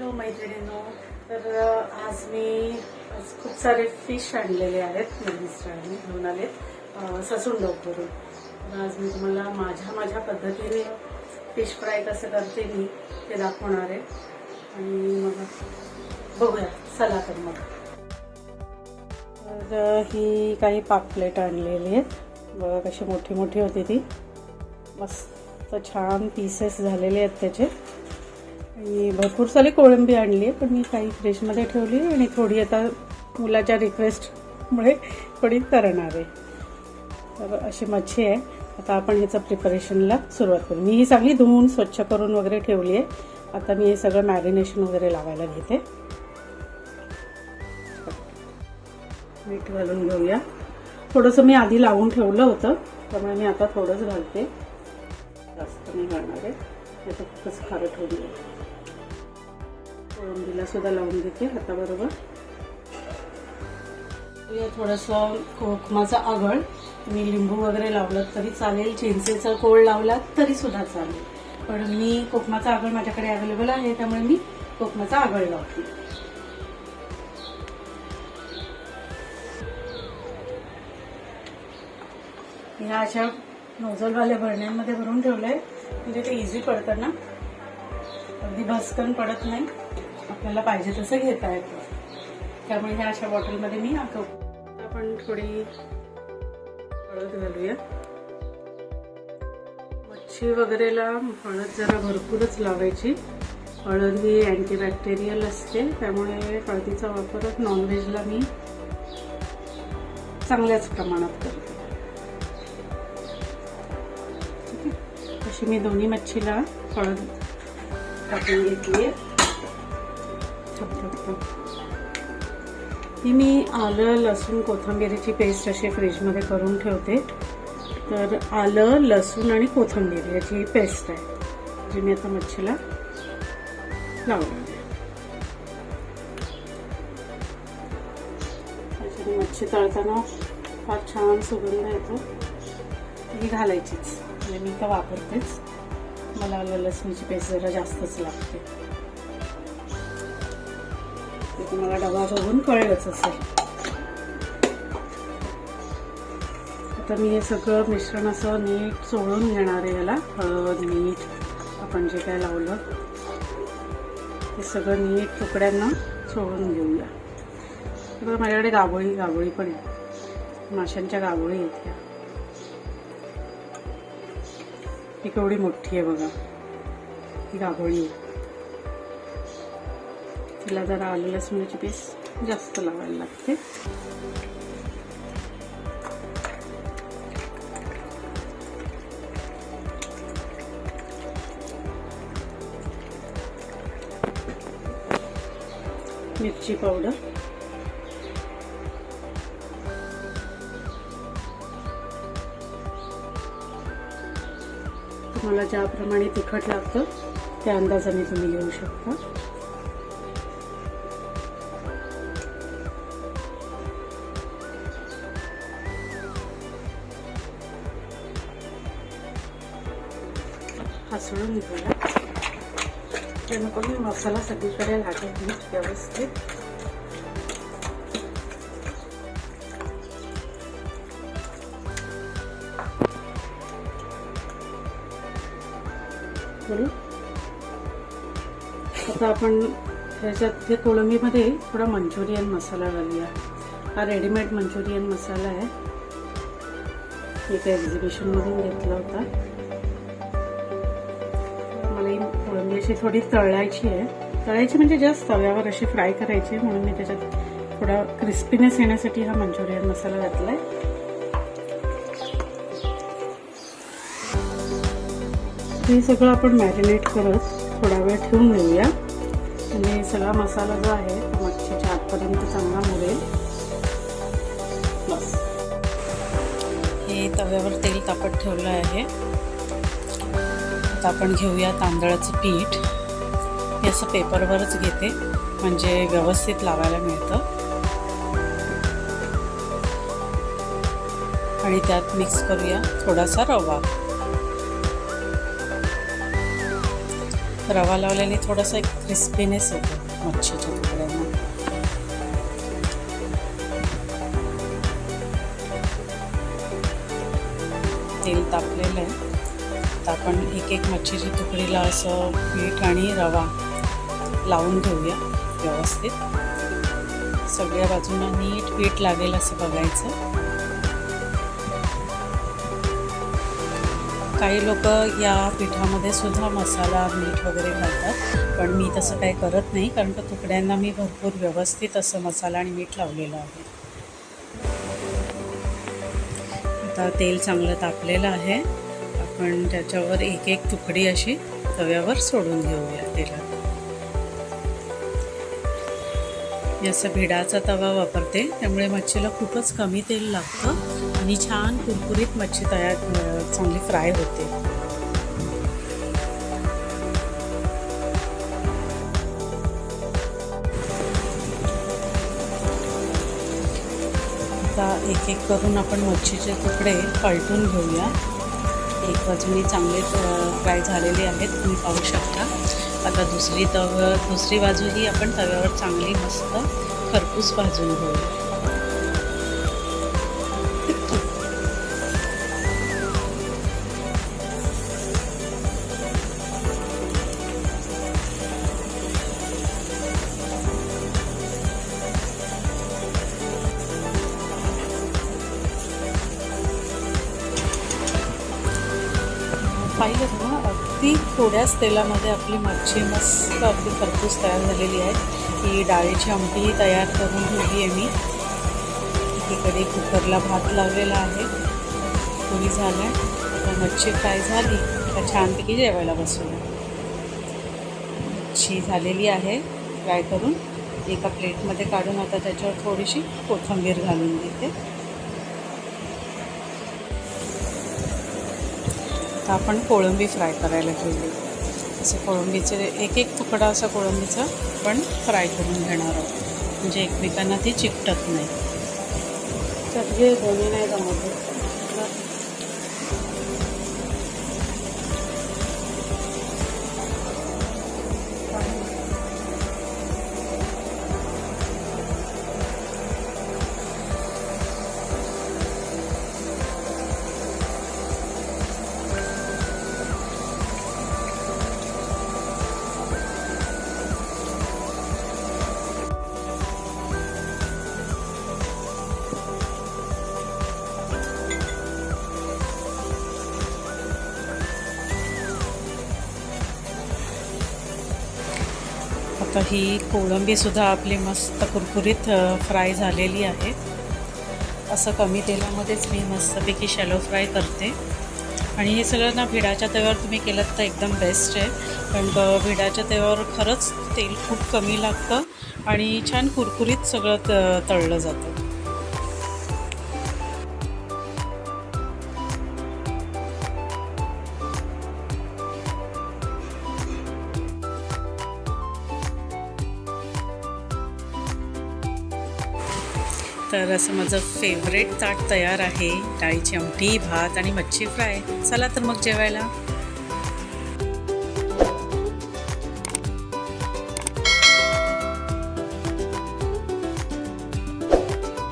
Hello मैत्रिणींनो तर आज मी खूप सारे फिश आणलेले आहेत माझ्या मिस्टरांनी घेऊन आलेत ससून डॉकवरून तर आज मी तुम्हाला माझ्या माझ्या पद्धतीने फिश फ्राय कसं करते मी ते दाखवणार आहे. आणि मग बघूया चला तर मग. तर ही काही पापलेट आणलेली आहेत. बघा कशी मोठी मोठी होती ती. मस्त छान पीसेस झालेले आहेत त्याचे. आणि भरपूर सारी कोळंबी आणली आहे पण मी काही फ्रीजमध्ये ठेवली आणि थोडी आता मुलाच्या रिक्वेस्टमुळे थोडी करणार आहे. तर अशी मच्छी आहे. आता आपण ह्याचं प्रिपरेशनला सुरुवात करू. मी ही चांगली धुवून स्वच्छ करून वगैरे ठेवली आहे. आता मी हे सगळं मॅरिनेशन वगैरे लावायला घेते. मीठ घालून घेऊया. थोडंसं मी आधी लावून ठेवलं होतं त्यामुळे मी आता थोडंच घालते. जास्त नाही घालणार आहे. त्याचं खूपच खारट होऊन जाईल कोळंबीला सुद्धा लावून घेते हाताबरोबर. हे थोडंसं कोकमाचा आगळ. मी लिंबू वगैरे लावलं तरी चालेल. चिंचेचा कोळ लावला तरी सुद्धा चालेल. पण मी कोकमाचा आगळ माझ्याकडे अवेलेबल आहे त्यामुळे मी कोकमाचा आगळ लावते. ह्या अशा नोझलवाल्या भरण्यांमध्ये भरून ठेवलंय. म्हणजे ते इझी पडतं ना. अगदी भस्कन पडत नाही. आपल्याला पाहिजे तसं घेता येतं. त्यामुळे ह्या अशा बॉटलमध्ये मी आखव आपण थोडी हळद घालूया. मच्छी वगैरेला हळद जरा भरपूरच लावायची. हळद ही अँटीबॅक्टेरियल असते त्यामुळे हळदीचा वापर नॉनव्हेजला मी चांगल्याच प्रमाणात करते. अशी मी दोन्ही मच्छीला हळद टाकून घेतली आहे ही मी आलं लसूण कोथिंबिरीची पेस्ट अशी फ्रीजमध्ये करून ठेवते. तर आलं लसूण आणि कोथिंबीर याची पेस्ट आहे जी मी आता मच्छीला लावणार त्याच्याने मच्छी तळताना फार छान सुगंध येतो. ही घालायचीच. म्हणजे मी तर वापरतेच. मला आलं लसणीची पेस्ट जरा जास्तच लागते. ते तुम्हाला डबा बघून कळेलच असेल. आता मी हे सगळं मिश्रण असं नीट चोळून घेणार आहे याला. हळद मीठ आपण जे काय लावलं ते सगळं नीट तुकड्यांना चोळून घेऊया. बघा माझ्याकडे गाबोळी गाबोळी पण आहे. माशांच्या गाबोळी आहेत ह्या ही केवढी मोठी आहे बघा. ही गाभोळी आहे. तिला जरा आलं लसणाची पीस जास्त लावायला लागते. मिरची पावडर. तुम्हाला ज्याप्रमाणे तिखट लागतं त्या अंदाजाने तुम्ही घेऊ शकता. हसळून घेऊया. जेणेकरून मसाला सगळीकडे लागेल मीठ व्यवस्थित. आता आपण ह्याच्यात हे कोळंबीमध्ये थोडा मंचुरियन मसाला घालूया. हा रेडीमेड मंचुरियन मसाला आहे. एका एक्झिबिशनमधून घेतला होता. कोळंबी म्हणजे अशी थोडी तळायची आहे. तळायची म्हणजे जास्त तव्यावर अशी फ्राय करायची. आहे म्हणून मी त्याच्यात थोडा क्रिस्पीनेस येण्यासाठी हा मंचुरियन मसाला घातला आहे हे सगळं आपण मॅरिनेट करत थोडा वेळ ठेवून देऊया म्हणजे सगळा मसाला जो आहे तो मच्छीच्या आतपर्यंत चांगला मुरेल. बस. हे तव्यावर तेल तापत ठेवलं आहे. आता आपण घेऊया तांदळाचं पीठ. हे असं पेपरवरच घेते म्हणजे व्यवस्थित लावायला मिळतं. आणि त्यात मिक्स करूया थोडासा रवा. रवा लावल्याने थोडासा एक क्रिस्पीनेस येतो मच्छीच्या तुकड्यांना. तेल तापलेलं आहे. आता आपण एक एक मच्छीच्या तुकडीला असं पीठ आणि रवा लावून घेऊया व्यवस्थित. सगळ्या बाजूला नीट पीठ लागेल असं बघायचं. काही लोक या पिठामध्ये सुद्धा मसाला मीठ वगैरे घालतात पण मी तसं काही करत नाही कारण का तुकड्यांना मी भरपूर व्यवस्थित असं मसाला आणि मीठ लावलेलं आहे. आता तेल चांगलं तापलेलं आहे. आपण त्याच्यावर एक एक तुकडी अशी तव्यावर सोडून घेऊया तेलात. मी असं भिडाचा तवा वापरते त्यामुळे मच्छीला खूपच कमी तेल लागतं आणि छान कुरकुरीत मच्छी तयार चांगली फ्राय होते. आता एक एक करून आपण मच्छीचे तुकडे पलटून घेऊया. एक बाजूने चांगले फ्राय झालेले आहेत. तुम्ही पाहू शकता. आता दुसरी तव दुसरी बाजूही आपण तव्यावर चांगली मस्त खरपूस भाजून घेऊ पाहिलं ना अगदी थोड्याच तेलामध्ये आपली मच्छी मस्त अगदी खरपूस तयार झालेली आहे. ही डाळीची आमटी तयार करून ठेवली आहे मी. एकीकडे कुकरला भात लावलेला आहे. पुरी झालं? तर मच्छी फ्राय झाली. तर छानपैकी जेवायला बसूया. मच्छी झालेली आहे. फ्राय करून एका प्लेटमध्ये काढून आता त्याच्यावर थोडीशी कोथिंबीर घालून देते. आता आपण कोळंबी फ्राय करायला ठेवली असं कोळंबीचे एक एक तुकडा असा कोळंबीचा आपण फ्राय करून घेणार आहोत. म्हणजे एकमेकांना ती चिकटत नाही. तर हे दोन्ही नाही जमत. आता ही कोळंबीसुद्धा आपली मस्त कुरकुरीत फ्राय झालेली आहे. असं कमी तेलामध्येच मी मस्तपैकी शॅलो फ्राय करते. आणि हे सगळं ना भिडाच्या तव्यावर तुम्ही केलं तर एकदम बेस्ट आहे. कारण भिडाच्या तव्यावर खरंच तेल खूप कमी लागतं आणि छान कुरकुरीत सगळं त तळलं जातं. तर असं माझं फेवरेट ताट तयार आहे. डाळीची आमटी भात आणि मच्छी फ्राय. चला तर मग जेवायला.